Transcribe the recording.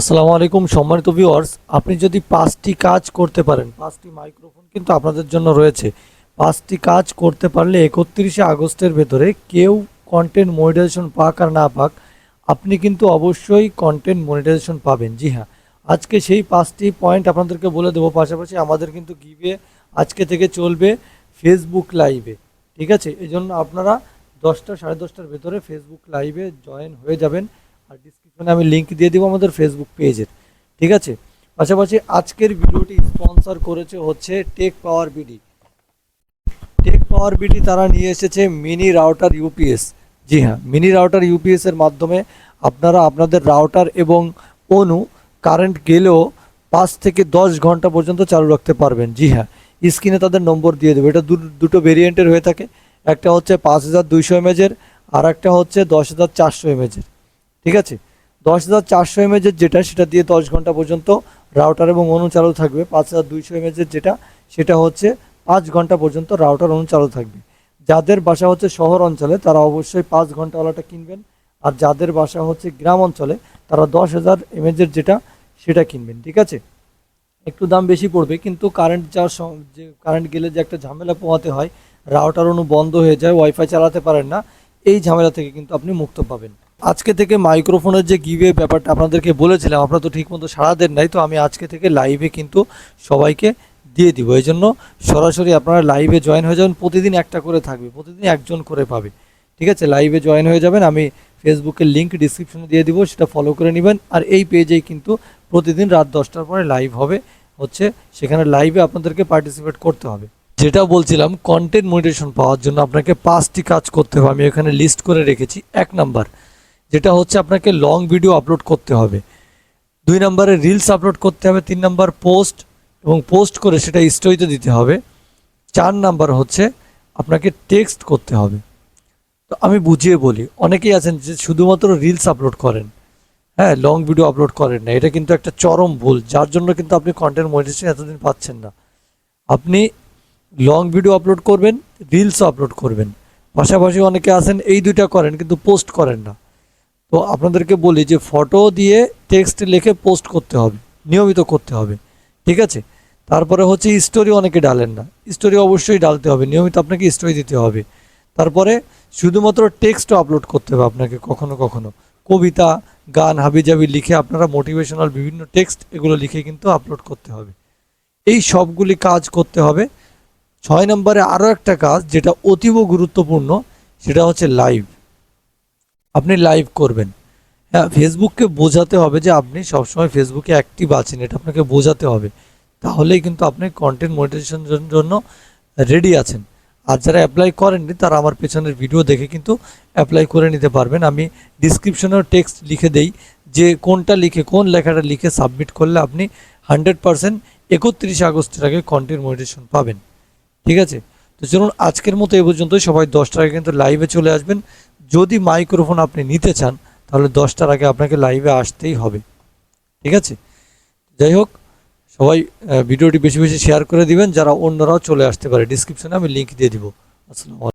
আসসালামু আলাইকুম সম্মানিত ভিউয়ার্স আপনি যদি পাঁচটি কাজ করতে পারেন, পাঁচটি মাইক্রোফোন কিন্তু আপনাদের জন্য রয়েছে। পাঁচটি কাজ করতে পারলে একত্রিশে আগস্টের ভেতরে কেউ কন্টেন্ট মনিটাইজেশন পাক আর না পাক, আপনি কিন্তু অবশ্যই কন্টেন্ট মনিটাইজেশন পাবেন। জি হ্যাঁ আজকে সেই পাঁচটি পয়েন্ট আপনাদেরকে বলে দেবো। পাশাপাশি আমাদের কিন্তু গিভে আজকে থেকে চলবে ফেসবুক লাইভে ঠিক আছে? এই জন্য আপনারা দশটা সাড়ে দশটার ভেতরে ফেসবুক লাইভে জয়েন হয়ে যাবেন আর ডিসক্রিপশনে আমি লিঙ্ক দিয়ে দেবো আমাদের ফেসবুক পেজের ঠিক আছে? পাশাপাশি আজকের ভিডিওটি স্পন্সর করেছে হচ্ছে tech power BD tech power BD তারা নিয়ে এসেছে মিনি রাউটার ইউপিএস জি হ্যাঁ মিনি রাউটার ইউপিএস এর মাধ্যমে আপনারা আপনাদের রাউটার এবং অনু কারেন্ট গেলেও পাঁচ থেকে দশ ঘণ্টা পর্যন্ত চালু রাখতে পারবেন। জি হ্যাঁ স্ক্রিনে তাদের নম্বর দিয়ে দেবে। এটা দুটো ভেরিয়েন্টের হয়ে থাকে। একটা হচ্ছে পাঁচ হাজার দুইশো এমএজের আর একটা হচ্ছে দশ হাজার চারশো এমএজের ঠিক আছে? দশ হাজার চারশো এমএজের যেটা, সেটা দিয়ে দশ ঘণ্টা পর্যন্ত রাউটার এবং অনু চালু থাকবে। পাঁচ হাজার দুইশো এমএজের যেটা, সেটা হচ্ছে পাঁচ ঘণ্টা পর্যন্ত রাউটার অনু চালু থাকবে। যাদের বাসা হচ্ছে শহর অঞ্চলে, তারা অবশ্যই পাঁচ ঘন্টাওয়ালাটা কিনবেন। আর যাদের বাসা হচ্ছে গ্রাম অঞ্চলে, তারা দশ হাজার এমএজের যেটা, সেটা কিনবেন, ঠিক আছে? একটু দাম বেশি পড়বে, কিন্তু কারেন্ট সম- যে কারেন্ট গেলে যে একটা ঝামেলা পোহাতে হয় রাউটার অনু বন্ধ হয়ে যায় ওয়াইফাই চালাতে পারেন না, এই ঝামেলা থেকে কিন্তু আপনি মুক্ত পাবেন। আজকে থেকে মাইক্রোফোনের যে গিভে ব্যাপারটা আপনাদেরকে বলেছিলাম, আপনারা তো ঠিকমতো সাড়া দেন নাই, তো আমি আজকে থেকে লাইভে কিন্তু সবাইকে দিয়ে দিব। এই জন্য সরাসরি আপনারা লাইভে জয়েন হয়ে যাবেন, প্রতিদিন একটা করে থাকবে, প্রতিদিন একজন করে পাবে। ঠিক আছে? লাইভে জয়েন হয়ে যাবেন, আমি ফেসবুকের লিঙ্ক ডিসক্রিপশনে দিয়ে দিব, সেটা ফলো করে নেবেন, আর এই পেজেই কিন্তু প্রতিদিন রাত দশটার পরে লাইভ হবে, হচ্ছে সেখানে লাইভে আপনাদেরকে পার্টিসিপেট করতে হবে। যেটা বলছিলাম কন্টেন্ট মনিটেশন পাওয়ার জন্য আপনাকে পাঁচটি কাজ করতে হবে, আমি এখানে লিস্ট করে রেখেছি। এক নাম্বার যেটা হচ্ছে আপনাকে লং ভিডিও আপলোড করতে হবে। দুই নম্বরে রিলস আপলোড করতে হবে, তিন নাম্বার পোস্ট এবং পোস্ট করে সেটা স্টোরিতে দিতে হবে। চার নাম্বার হচ্ছে আপনাকে টেক্সট করতে হবে। তো আমি বুঝিয়ে বলি, অনেকেই আছেন যে শুধুমাত্র রিলস আপলোড করেন। হ্যাঁ লং ভিডিও আপলোড করেন না। এটা কিন্তু একটা চরম ভুল, যার জন্য কিন্তু আপনি কন্টেন্ট মনিটেশন এতদিন পাচ্ছেন না। আপনি লং ভিডিও আপলোড করবেন রিলসও আপলোড করবেন। পাশাপাশি অনেকে আছেন, এই দুইটা করেন কিন্তু পোস্ট করেন না। তো আপনাদেরকে বলি যে ফটো দিয়ে টেক্সট লিখে পোস্ট করতে হবে, নিয়মিত করতে হবে, ঠিক আছে? তারপরে হচ্ছে স্টোরি অনেকে ডালেন না স্টোরি অবশ্যই ডালতে হবে, নিয়মিত আপনাকে স্টোরি দিতে হবে। তারপরে শুধুমাত্র টেক্সটও আপলোড করতে হবে আপনাকে কখনো কখনো। কবিতা, গান, হাবিজাবি লিখে আপনারা মোটিভেশনাল বিভিন্ন টেক্সট এগুলো লিখে কিন্তু আপলোড করতে হবে। এই সবগুলি কাজ করতে হবে। ছয় নম্বরে আরও একটা কাজ যেটা অতীব গুরুত্বপূর্ণ, সেটা হচ্ছে লাইভ আপনি লাইভ করবেন। হ্যাঁ ফেসবুককে বোঝাতে হবে যে আপনি সবসময় ফেসবুকে অ্যাক্টিভ আছেন, এটা আপনাকে বোঝাতে হবে। তাহলেই কিন্তু আপনি কন্টেন্ট মনিটাইজেশনের জন্য রেডি আছেন। আর যারা অ্যাপ্লাই করেননি, তারা আমার পেছনের ভিডিও দেখে কিন্তু অ্যাপ্লাই করে নিতে পারবেন। আমি ডিসক্রিপশনেও টেক্সট লিখে দেই যে কোনটা লিখে, কোন লেখাটা লিখে সাবমিট করলে আপনি হান্ড্রেড পারসেন্ট একত্রিশে আগস্টের আগে কন্টেন্ট মনিটাইজেশন পাবেন। ঠিক আছে? তো চলুন, আজকের মতো এ পর্যন্তই। সবাই দশটার আগে কিন্তু লাইভে চলে আসবেন। যদি মাইক্রোফোন আপনি নিতে চান, তাহলে দশটার আগে আপনাকে লাইভে আসতেই হবে। ঠিক আছে? যাই হোক, সবাই ভিডিওটি বেশি বেশি শেয়ার করে দিবেন, যারা অন্যরাও চলে আসতে পারে। ডিসক্রিপশনে আমি লিঙ্ক দিয়ে দিব। আসসালামু